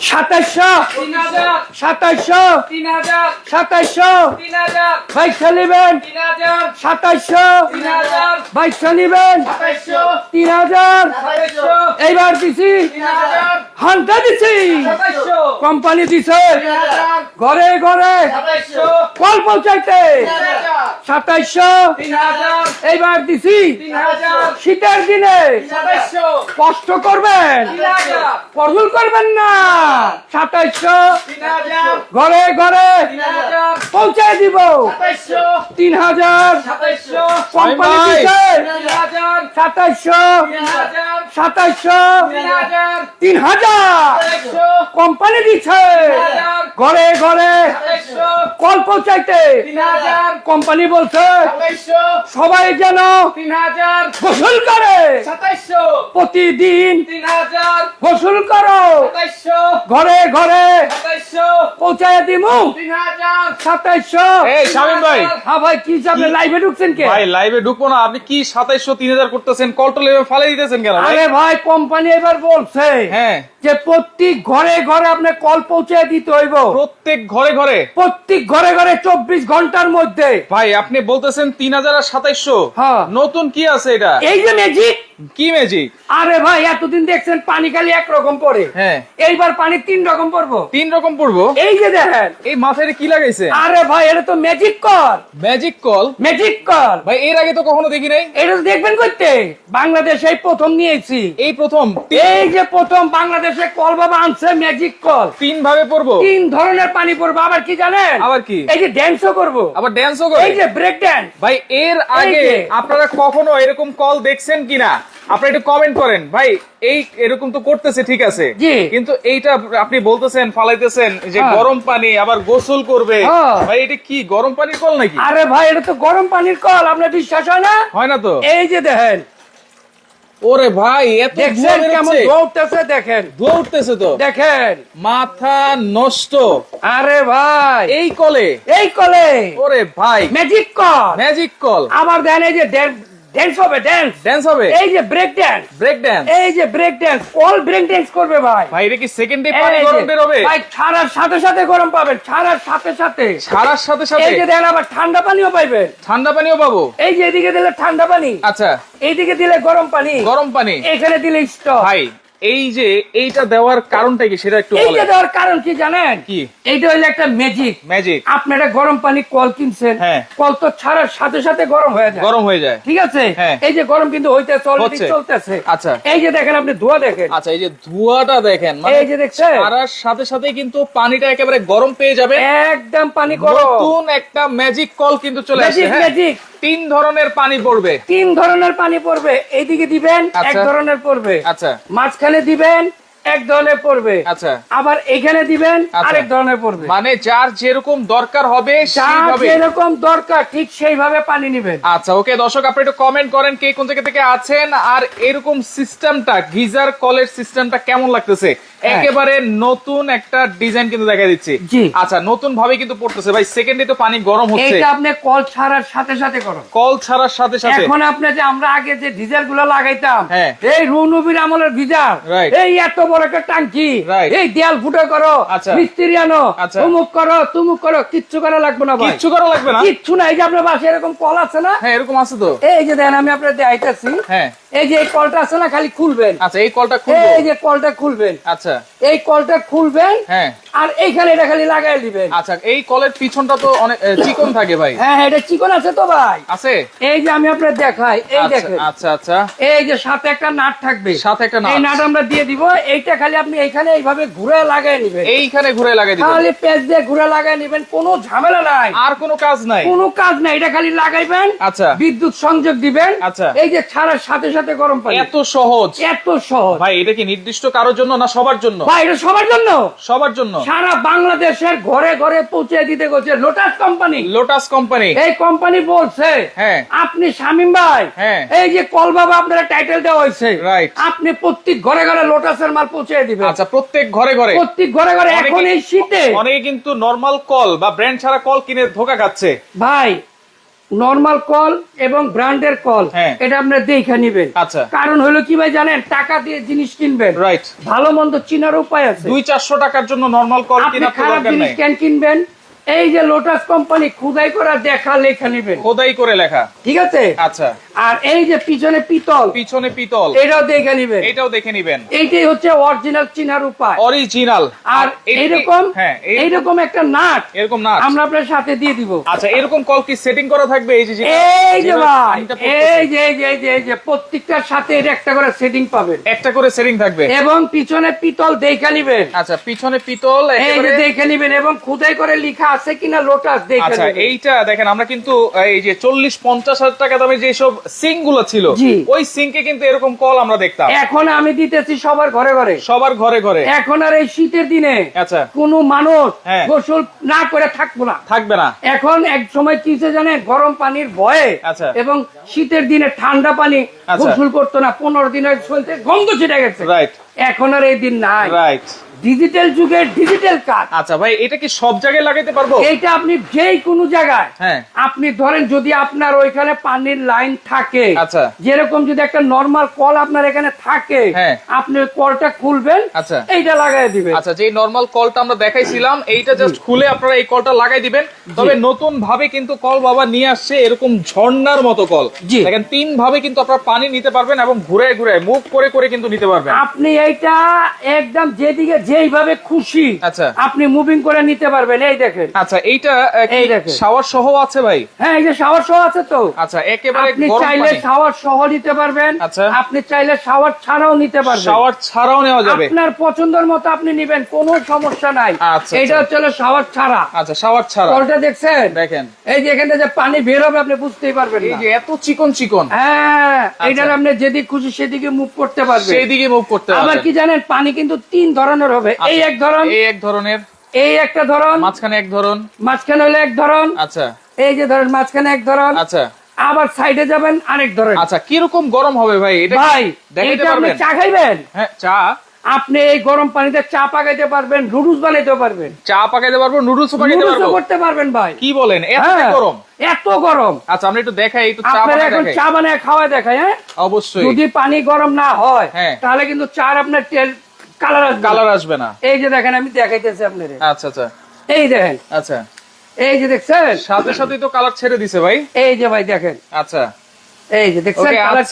সাতাইশশো তিন হাজার বাইকটা নিবেন হাজার বাইকটা নিবেন তিন হাজার এইবার দিছি হান্টা দিছি কোম্পানি দিছে ঘরে ঘরে কল পৌঁছাইতে হাজার এইবার দিছি শীতের দিনে কষ্ট করবেন করবেন না হাজার ঘরে ঘরে পৌঁছায় দিব তিন হাজার সাতাইশশো কোম্পানি তিন হাজার কোম্পানি দিচ্ছে ঘরে ঘরে কল পৌঁছাইতে কোম্পানি বলছে সবাই যেন তিন হাজার গোসল করে প্রতিদিন গোসল করো ঘরে ঘরে। পৌঁছায় দিমু। সাতাইশশো। এই শামিম ভাই। হ্যাঁ ভাই কি আপনি লাইভে ঢুকছেন কে? ভাই লাইভে ঢুকবো না। আপনি কি সাতাইশশো তিন হাজার করতেছেন? ফালে দিতেছেন কেন আরে ভাই কোম্পানি এবার বলছে হ্যাঁ। যে প্রত্যেক ঘরে ঘরে আপনি কল পৌঁছে দিতে হইব। প্রত্যেক ঘরে ঘরে? প্রত্যেক ঘরে ঘরে চব্বিশ ঘণ্টার মধ্যে। ভাই আপনি বলতেছেন তিন হাজার আর সাতাইশশো। হ্যাঁ। নতুন কি আছে এটা? এই যে ম্যাজিক কি ম্যাজিক আরে ভাই এতদিন দেখছেন পানি খালি একরকম পরে হ্যাঁ। এইবার পানি তিন রকম পড়ব তিন রকম পড়ব এই যে দেখেন। এই মাথায় কি লাগাইছে? আরে ভাই এটা তো ম্যাজিক কর ম্যাজিক কল ম্যাজিক কর ভাই এর আগে তো কখনো দেখি নাই। এটা তো দেখবেন করতে। বাংলাদেশ এই প্রথম নিয়েছি। এই প্রথম এই যে প্রথম বাংলাদেশে কল বাবা আনছে ম্যাজিক কল তিন ভাবে পড়ব তিন ধরনের পানি পড়ব আবার কি জানেন? আবার কি? এই যে ড্যান্সও করব। আবার ড্যান্সও করে এই যে ব্রেক ড্যান্স ভাই এর আগে আপনারা কখনো এরকম কল দেখছেন কিনা? আপনারা একটু কমেন্ট করেন। ভাই এই এরকম তো করতেছে ঠিক আছে। কিন্তু এইটা আপনি বলতেছেন ফালাইতেছেন যে হ্যাঁ। গরম পানি আবার গোসল করবে। হ্যাঁ। ভাই এটা কি গরম পানির কল নাকি? আরে ভাই এটা তো গরম পানির কল আপনার বিশ্বাস হয় না? হয় না তো। এই যে দেখেন। ওরে ভাই এত দেখছেন কেমন দেখেন। ধোঁয়া উঠতেছে তো? দেখেন। মাথা নষ্ট। আরে ভাই। এই কলে? এই কলে। ওরে ভাই। ম্যাজিক কল। ম্যাজিক কল। আবার দেন এই যে ড্যান্স হবে ড্যান্স ড্যান্স হবে? এই যে ব্রেক ড্যান্স ব্রেক ড্যান্স এই যে break dance all break dance করবে ভাই। ভাই এটা কি সেকেন্ডে পানি এই গরম বের হবে? ভাই ছাড়ার সাথে সাথে গরম পাবেন ছাড়ার সাথে সাথে। ছাড়ার সাথে সাথে? এই যে দেন আবার ঠান্ডা পানিও পাইবেন। ঠান্ডা পানিও পাবো? এই যে এদিকে দিলে ঠান্ডা পানি। আচ্ছা। এইদিকে দিলে গরম পানি। গরম পানি। এখানে দিলে স্টক ভাই এই যে এইটা দেওয়ার কারণটা কি সেটা একটু এই যে বলেন। দেওয়ার কারণ কি জানেন? কি? এইটা হইল একটা ম্যাজিক ম্যাজিক আপনি একটা গরম পানি কল কিনছেন হ্যাঁ। কল তো ছাড়ার সাথে সাথে গরম হয়ে যায়। গরম হয়ে যায়। ঠিক আছে? হ্যাঁ। এই যে গরম কিন্তু অলরেডি হচ্ছে। চলতেছে। আচ্ছা। এই যে দেখেন আপনি ধোয়া দেখেন। আচ্ছা এই যে ধোঁয়াটা দেখেন মানে এই যে দেখছেন? ছাড়ার সাথে সাথে কিন্তু পানিটা একেবারে গরম পেয়ে যাবে। একদম পানি গরম। নতুন একটা ম্যাজিক কল কিন্তু চলে আসছে ম্যাজিক? ম্যাজিক তিন ধরনের পানি পড়বে। তিন ধরনের পানি পড়বে। এইদিকে দিবেন এক আচ্ছা। ধরনের পড়বে। আচ্ছা। মাঝখানে দিবেন এক ধরনের পড়বে। আচ্ছা। আবার এখানে দিবেন আচ্ছা। আরেক ধরনের পড়বে। মানে যার যেরকম দরকার হবে যার যেরকম দরকার ঠিক সেইভাবে পানি নিবেন। আচ্ছা ওকে দর্শক আপনি একটু কমেন্ট করেন কে কোন জায়গা থেকে আছেন আর এরকম সিস্টেমটা গিজার কলের সিস্টেমটা কেমন লাগতেছে? একেবারে নতুন একটা ডিজাইন কিন্তু দেখা দিচ্ছে। আচ্ছা নতুন ভাবে কিন্তু পড়তেছে। ভাই সেকেন্ডে তো পানি গরম হচ্ছে। এইটা আপনি কল ছাড়ার সাথে সাথে করুন। কল ছাড়ার সাথে সাথে। এখন আপনি যে আমরা আগে যে ডিজেলগুলো লাগাইতাম হ্যাঁ। এই রুনবির আমলের গিজার এই এত বড় একটা Right. এই দেয়াল ফুটো করো আচ্ছা। মিস্ত্রি আনো আচ্ছা। তুমুক করো তুমুক করো কিচ্ছু করা লাগবে না ভাই। কিচ্ছু করা লাগবে না? কিচ্ছু না এই যে আপনার বাসায় এরকম কল আছে না? হ্যাঁ এরকম আছে তো। এই যে দেন আমি আপনার দেখাইতেছি। হ্যাঁ। এই যে এই কলটা আছে না খালি খুলবেন। আচ্ছা এই কলটা খুলবো। এই যে কলটা খুলবেন। আচ্ছা। এই কলটা খুলবেন হ্যাঁ। আর এইখানে এটা খালি লাগাই দিবেন। আচ্ছা এই কলের পিছনটা তো অনেক চিকন থাকে ভাই। হ্যাঁ হ্যাঁ, এটা চিকন আছে তো ভাই। আছে? এই যে আমি আপনার দেখাই এই আচ্ছা, দেখেন। আচ্ছা আচ্ছা। এই যে সাথে একটা নাট থাকবে। সাথে একটা নাট। এই নাট আমরা দিয়ে দিব এইটা খালি আপনি এইখানে এইভাবে ঘুরে লাগাই নিবেন। এইখানে ঘুরে লাগাই দিবেন। খালি পেজ দিয়ে ঘুরে লাগাই নিবেন কোনো ঝামেলা নাই। আর কোনো কাজ নাই? কোনো কাজ নাই এটা খালি লাগাইবেন আচ্ছা। বিদ্যুৎ সংযোগ দিবেন। আচ্ছা। এই যে ছাড়ার সাথে সাথে গরম পানি। এত সহজ। এত সহজ। ভাই এটা কি নির্দিষ্ট কারোর জন্য না সবার জন্য? ভাই এটা সবার জন্য? সবার জন্য? সারা বাংলাদেশের ঘরে ঘরে পৌঁছে দিতে গেছে লোটাস কোম্পানি লোটাস কোম্পানি এই কোম্পানি বলছে হ্যাঁ। আপনি শামিম ভাই হ্যাঁ। এই যে কল বাবা আপনার টাইটেল দেওয়া হয়েছে Right. আপনি প্রত্যেক ঘরে ঘরে লোটাসের মাল পৌঁছে দিবেন। আচ্ছা প্রত্যেক ঘরে ঘরে? প্রত্যেক ঘরে ঘরে এখন এই শীতে। অনেকে কিন্তু নরমাল কল বা ব্র্যান্ড ছাড়া কল কিনে ধোকা খাচ্ছে। ভাই নর্মাল কল এবং ব্র্যান্ডের কল। এটা আপনার দেখে নিবেন। আচ্ছা। কারণ হলো কি ভাই জানেন টাকা দিয়ে জিনিস কিনবেন। রাইট ভালো মন্দ চিনার উপায় আছে। দুই চারশো টাকার জন্য নর্মাল কল আপনি খারাপ জিনিস কেন কিনবেন? এই যে লোটাস কোম্পানি খুদাই করা দেখা লেখা নিবেন। খোদাই করে লেখা। ঠিক আছে? আচ্ছা। আর এই যে পিছনে পিতল পিছনে পিতল। এটাও দেখে নিবেন। এটাও দেখে নিবেন। এইটাই হচ্ছে অরিজিনাল চিনার উপায়। অরিজিনাল আর এইরকম হ্যাঁ এইরকম একটা নাট। এরকম না আমরা আপনার সাথে দিয়ে দিব। আচ্ছা এরকম কল কি সেটিং করা থাকবে? এই যে এই যে ভাই এই যে এই যে এই যে প্রত্যেকটার সাথে এর একটা করে সেটিং পাবেন। একটা করে সেটিং থাকবে। এবং পিছনে পিতল দেখে নিবেন। আচ্ছা পিছনে পিতল এই যে দেখে নিবেন এবং খুদাই করে লেখা আছে কিনা লোটাস দেখে আচ্ছা এইটা দেখেন আমরা কিন্তু এই যে চল্লিশ পঞ্চাশ হাজার টাকা দামের যে সব সিঙ্কগুলো ছিল। ওই সিঙ্কে কিন্তু এরকম কল আমরা দেখতাম। এখন আমি দিতেছি সবার ঘরে ঘরে। সবার ঘরে ঘরে। এখন আর এই শীতের দিনে আচ্ছা। কোন মানুষ হ্যাঁ। গোসল না করে থাকব না থাকবে না এখন এক সময় কি জানেন গরম পানির ভয়ে আচ্ছা। এবং শীতের দিনে ঠান্ডা পানি আচ্ছা। গোসল করতো না পনেরো দিনের চলতে গন্ধ ছিটে গেছে রাইট এখন আর এই দিন নাই রাইট ডিজিটাল যুগের ডিজিটাল কাজ আচ্ছা ভাই এটা কি সব জায়গায় লাগাইতে পারব এইটা আপনি যেই কোনো জায়গায় হ্যাঁ। আপনি ধরেন যদি আপনার ওইখানে পানির লাইন থাকে আচ্ছা। যেরকম যদি একটা নর্মাল কল আপনার এখানে থাকে হ্যাঁ। আপনি কলটা খুলবেন আচ্ছা। এইটা লাগাই দিবেন আচ্ছা যে নরমাল কলটা আমরা দেখাইছিলাম এইটা জাস্ট খুলে আপনারা এই কলটা লাগাই দিবেন। তবে নতুন ভাবে কিন্তু কল বাবা নিয়ে আসছে এরকম ঝর্ণার মতো কল দেখেন তিন ভাবে কিন্তু আপনারা পানি নিতে পারবেন এবং ঘুরে ঘুরে মুভ করে করে কিন্তু নিতে পারবেন। আপনি এইটা একদম যেদিকে যেইভাবে খুশি আচ্ছা। আপনি মুভিং করে নিতে পারবেন এই দেখেন। আচ্ছা এইটা এই দেখেন। শাওয়ার সহ আছে ভাই? হ্যাঁ এই যে শাওয়ার সহ আছে তো। আচ্ছা একেবারে আপনি চাইলে শাওয়ার সহ নিতে পারবেন আচ্ছা। আপনি চাইলে শাওয়ার ছাড়াও নিতে পারবেন। শাওয়ার ছাড়াও নেওয়া যাবে। আপনার পছন্দের মতো আপনি নিবেন কোনো সমস্যা নাই। আচ্ছা, এটা আচ্ছা। হচ্ছে শাওয়ার ছাড়া আচ্ছা শাওয়ার ছাড়া। কলটা দেখছেন? দেখেন। এই যে এখানে যে পানি বের হবে আপনি বুঝতেই পারবেন এই যে এত চিকন চিকন। হ্যাঁ এটার আপনি যেদিক খুশি সেদিকে মুভ করতে পারবেন। সেই দিকে মুভ করতে আবার কি জানেন পানি কিন্তু তিন ধরনের হবে। এই আচ্ছা, এক ধরন এই এক ধরনের। এই একটা ধরন মাঝখানে এক ধরন। মাঝখানে হলো এক ধরন। আচ্ছা। এই যে ধরেন মাঝখানে এক ধরন। আচ্ছা। আবার সাইডে যাবেন আরেক ধরন আচ্ছা কীরকম গরম হবে ভাই? এটা ভাই আপনি পারবেন? চা খাইবেন? হ্যাঁ চা। আপনি এই গরম পানিতে চা পাকাইতে পারবেন রুডুস বানাইতে পারবেন। চা পাকাইতে পারব নুডলস পাকাইতে পারব। করতে পারবেন ভাই। কি বলেন এত হ্যাঁ, গরম? এত গরম। আচ্ছা আমরা একটু দেখাই একটু চা বানাই এখন দেখাই। চা বানায় খাওয়ায় দেখায় হ্যাঁ? অবশ্যই। যদি পানি গরম না হয় হ্যাঁ। তাহলে কিন্তু চার আপনার তেল কালার আসবে কালার আসবে না। এই যে দেখেন আমি দেখাইতেছি আপনার। আচ্ছা আচ্ছা। এই দেখেন। আচ্ছা। এই যে দেখছেন? সাথে সাথেই তো কালার ছেড়ে দিছে ভাই। এই যে ভাই দেখেন। আচ্ছা। এই যে দেখছেন কালার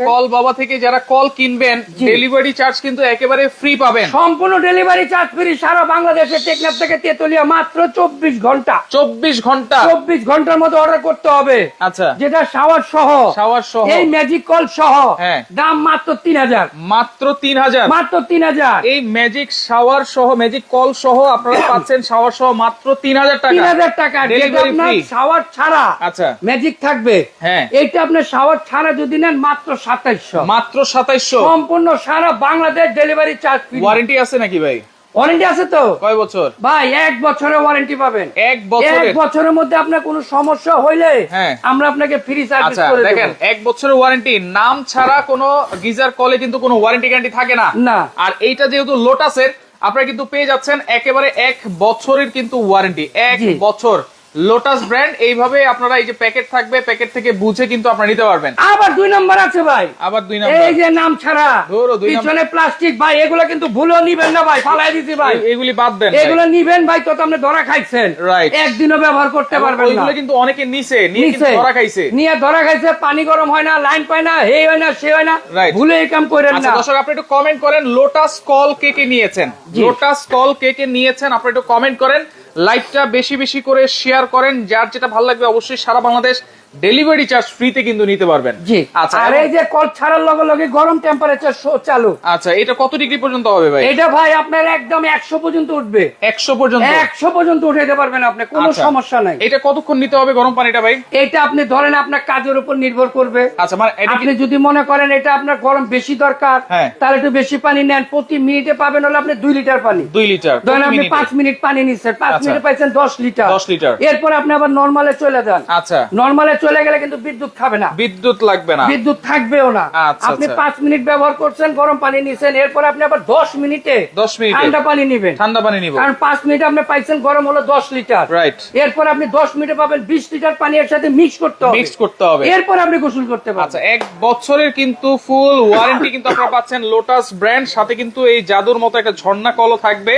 কল বাবা থেকে যারা কল কিনবেন ডেলিভারি চার্জ কিন্তু একেবারে ফ্রি পাবেন। সম্পূর্ণ ডেলিভারি চার্জ ফ্রি সারা বাংলাদেশে টেকনাফ থেকে তেতুলিয়া মাত্র চব্বিশ ঘণ্টা। চব্বিশ ঘণ্টা। চব্বিশ ঘণ্টার মধ্যে অর্ডার করতে হবে। আচ্ছা। যেটা শাওয়ার সহ। শাওয়ার সহ। এই ম্যাজিক কল সহ। হ্যাঁ। দাম মাত্র তিন হাজার। মাত্র তিন হাজার। মাত্র তিন হাজার। এই ম্যাজিক শাওয়ার সহ ম্যাজিক কল সহ আপনারা পাচ্ছেন শাওয়ার সহ মাত্র তিন হাজার তিন টাকা। হাজার টাকা। যেটা Delivery আপনার free। শাওয়ার ছাড়া আচ্ছা। ম্যাজিক থাকবে। হ্যাঁ। এইটা আপনার শাওয়ার ছাড়া যদি নেন মাত্র সাতাইশশো। মাত্র সাতাইশশো? সম্পূর্ণ সারা বাংলাদেশ ডেলিভারি চার্জ ওয়ারেন্টি আছে নাকি ভাই? ওয়ারেন্টি আছে তো? কয় বছর? ভাই এক বছরের ওয়ারেন্টি পাবেন। এক বছরের? এক বছরের মধ্যে আপনার কোনো সমস্যা হইলে হ্যাঁ। আমরা আপনাকে ফ্রি সার্ভিস আচ্ছা করে দেখেন এক বছরের ওয়ারেন্টি নাম ছাড়া কোনো গিজার কলে কিন্তু কোনো ওয়ারেন্টি গ্যারান্টি থাকে না। না। আর এইটা যেহেতু লোটাসের আপনারা কিন্তু পেয়ে যাচ্ছেন একেবারে এক বছরের কিন্তু ওয়ারেন্টি এক বছর। লোটাস ব্র্যান্ড এইভাবে আপনারা এই যে প্যাকেট থাকবে প্যাকেট থেকে বুঝে কিন্তু আপনারা নিতে পারবেন। আবার দুই নাম্বার আছে ভাই। আবার দুই নাম্বার। এই যে নাম ছাড়া ধরো, দুই পিছনে প্লাস্টিক ভাই এগুলো কিন্তু ভুলেও নিবেন না ভাই ফালাই দিছি ভাই। এগুলি বাদ দেন এগুলো নিবেন ভাই তো আপনি ধরা খাইছেন। Right. একদিনও ব্যবহার করতে পারবেন না। ওইগুলো কিন্তু অনেকে নিছে নিয়ে কিন্তু নিচে ধরা খাইছে। নিয়ে ধরা খাইছে পানি গরম হয় না লাইন পায় না হে হয় না সে হয় না। ভুলে এই কাম করেন আচ্ছা না। দর্শক আপনি একটু কমেন্ট করেন লোটাস কল কে কে নিয়েছেন? লোটাস কল কে কে নিয়েছেন? আপনি একটু কমেন্ট করেন। লাইভটা বেশি বেশি করে শেয়ার করেন। যার যেটা ভালো লাগবে অবশ্যই সারা বাংলাদেশ ডেলিভারি চার্জ ফ্রিতে কিন্তু নিতে পারবেন। জি। আচ্ছা আর এই যে কল ছাড়ার লগে লগে গরম টেম্পারেচার চালু। আচ্ছা এটা কত ডিগ্রি পর্যন্ত হবে ভাই? এটা ভাই আপনার একদম একশো পর্যন্ত উঠবে। একশো পর্যন্ত? একশো পর্যন্ত উঠাইতে পারবেন আপনি কোনো আচ্ছা। সমস্যা নাই। এটা কতক্ষণ নিতে হবে গরম পানিটা ভাই? এটা আপনি ধরেন আপনার কাজের উপর নির্ভর করবে। আচ্ছা মানে এটা আপনি যদি মনে করেন এটা আপনার গরম বেশি দরকার হ্যাঁ। তাহলে একটু বেশি পানি নেন। প্রতি মিনিটে পাবেন হলে আপনি দুই লিটার পানি। দুই লিটার ধরেন আপনি মিনিটে। পাঁচ মিনিট পানি নিচ্ছেন পাঁচ আচ্ছা। মিনিটে পাইছেন দশ লিটার। 10 লিটার। এরপর আপনি আবার নর্মালে চলে যান। আচ্ছা। নর্মালে চলে গেলে কিন্তু বিদ্যুৎ খাবে না। বিদ্যুৎ লাগবে না। বিদ্যুৎ থাকবেও না। আচ্ছা, আপনি আচ্ছা। পাঁচ মিনিট ব্যবহার করছেন গরম পানি নিছেন এরপর আপনি আবার দশ মিনিটে 10 মিনিটে। ঠান্ডা পানি নিবেন। ঠান্ডা পানি নিব। কারণ পাঁচ মিনিট আপনি পাইছেন গরম হলো দশ লিটার। রাইট এরপর আপনি দশ মিনিটে পাবেন বিশ লিটার পানি এর সাথে মিক্স করতে হবে। মিক্স করতে হবে। এরপর আপনি গোসল করতে আচ্ছা এক বছরের কিন্তু ফুল ওয়ারেন্টি কিন্তু আপনারা পাচ্ছেন লোটাস ব্র্যান্ড সাথে কিন্তু এই জাদুর মতো একটা ঝর্ণা কলও থাকবে।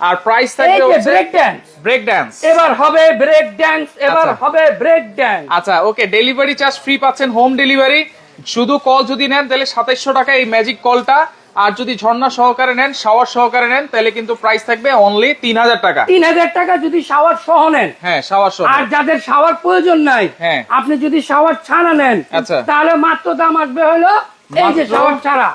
আর প্রাইস থাকবে হচ্ছে ব্রেক ড্যান্স ব্রেক ডান্স এবার হবে ব্রেক ড্যান্স এবার আচ্ছা। হবে ব্রেক ড্যান্স আচ্ছা ওকে ডেলিভারি চার্জ ফ্রি পাচ্ছেন হোম ডেলিভারি শুধু কল যদি নেন তাহলে সাতাইশশো টাকা এই ম্যাজিক কলটা আর যদি ঝর্ণা সহকারে নেন শাওয়ার সহকারে নেন তাহলে কিন্তু প্রাইস থাকবে অনলি তিন হাজার টাকা। তিন হাজার টাকা যদি শাওয়ার সহ নেন। হ্যাঁ শাওয়ার সহ আর যাদের শাওয়ার প্রয়োজন নাই হ্যাঁ। আপনি যদি শাওয়ার ছাড়া নেন আচ্ছা। তাহলে মাত্র দাম আসবে হলো এই যে শাওয়ার ছাড়া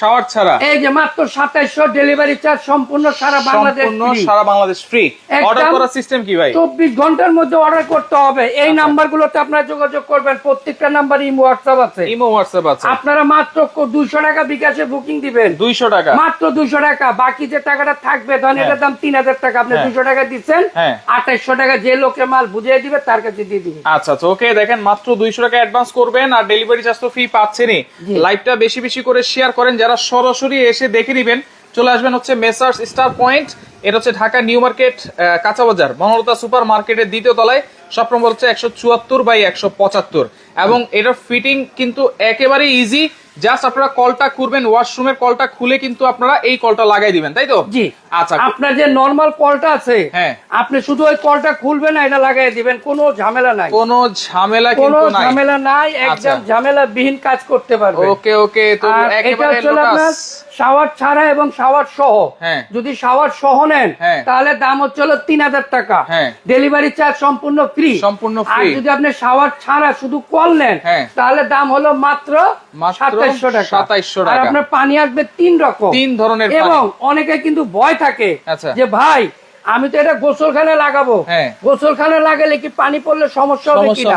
শাওয়ার ছাড়া। এই যে মাত্র সাতাইশশো ডেলিভারি চার্জ সম্পূর্ণ সারা বাংলাদেশ সম্পূর্ণ সারা বাংলাদেশ ফ্রি অর্ডার করার সিস্টেম কি ভাই? চব্বিশ ঘণ্টার মধ্যে অর্ডার করতে হবে। আচ্ছা। এই নাম্বারগুলোতে আপনারা যোগাযোগ করবেন। প্রত্যেকটা নাম্বার ইমো আছে। ইমো আছে। আপনারা মাত্র দুইশো টাকা বিকাশে বুকিং দিবেন। দুইশো টাকা। মাত্র দুইশো টাকা। বাকি যে টাকাটা থাকবে ধরেন হ্যাঁ। এটার দাম তিন হাজার টাকা। আপনি হ্যাঁ। দুইশো টাকা দিচ্ছেন হ্যাঁ। আঠাইশশো টাকা যে লোকে মাল বুঝিয়ে দিবে তার কাছে দিয়ে দিবে আচ্ছা আচ্ছা ওকে দেখেন মাত্র দুইশো টাকা অ্যাডভান্স করবেন আর ডেলিভারি চার্জ তো ফ্রি পাচ্ছেনই। লাইভটা বেশি বেশি করে শেয়ার করেন যারা সরাসরি এসে দেখে নিবেন চলে আসবেন হচ্ছে মেসার্স স্টার পয়েন্ট এটা হচ্ছে ঢাকা নিউ মার্কেট আহ, কাঁচা বাজার বনলতা সুপার মার্কেটের দ্বিতীয় তলায়। শপ নম্বর হচ্ছে একশো চুয়াত্তর বাই একশো পঁচাত্তর। এবং এটার ফিটিং কিন্তু একেবারে ইজি জাস্ট আপনারা কলটা করবেন ওয়াশরুমের কলটা খুলে কিন্তু আপনারা এই কলটা লাগাই দিবেন তাই তো? জি। আচ্ছা। আপনার যে নর্মাল কলটা আছে হ্যাঁ। আপনি শুধু ওই কলটা খুলবেন না এটা লাগাই দিবেন কোনো ঝামেলা নাই। কোনো ঝামেলা কোনো কিন্তু নাই। ঝামেলা নাই আচ্ছা। একদম ঝামেলা বিহীন কাজ করতে পারবে। ওকে ওকে তো একেবারে লোটাস শাওয়ার ছাড়া এবং শাওয়ার সহ। হ্যাঁ। যদি শাওয়ার সহ নেন হ্যাঁ। তাহলে দাম হচ্ছে হলো তিন হাজার টাকা হ্যাঁ। ডেলিভারি চার্জ সম্পূর্ণ ফ্রি সম্পূর্ণ আর যদি আপনি শাওয়ার ছাড়া শুধু কল নেন হ্যাঁ। তাহলে দাম হলো মাত্র সাতাইশশো টাকা 2700 আর টাকা। আপনার পানি আসবে তিন রকম তিন ধরনের এবং অনেকে কিন্তু ভয় থাকে আচ্ছা। যে ভাই আমি তো এটা গোসলখানে লাগাবো হ্যাঁ। গোসলখানে লাগালে কি পানি পড়লে সমস্যা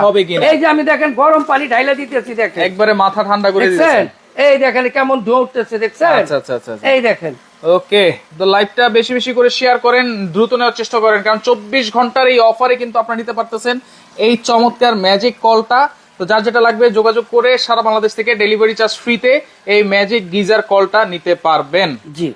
হবে কিনা এই যে আমি দেখেন গরম পানি ঢাইলে দিতেছি দেখেন একবারে মাথা ঠান্ডা করে দিয়েছেন এই দেখেন কেমন ধোয়া উঠতেছে দেখছেন আচ্ছা আচ্ছা। এই দেখেন ওকে তো লাইভটা বেশি বেশি করে শেয়ার করেন, দ্রুত নেওয়ার চেষ্টা করেন, কারণ চব্বিশ ঘণ্টার এই অফারে কিন্তু আপনারা নিতে পারতেছেন এই চমৎকার ম্যাজিক কলটা তো যার যেটা লাগবে, যোগাযোগ করে সারা বাংলাদেশ থেকে ডেলিভারি চার্জ ফ্রিতে এই ম্যাজিক গিজার কলটা নিতে পারবেন। জি।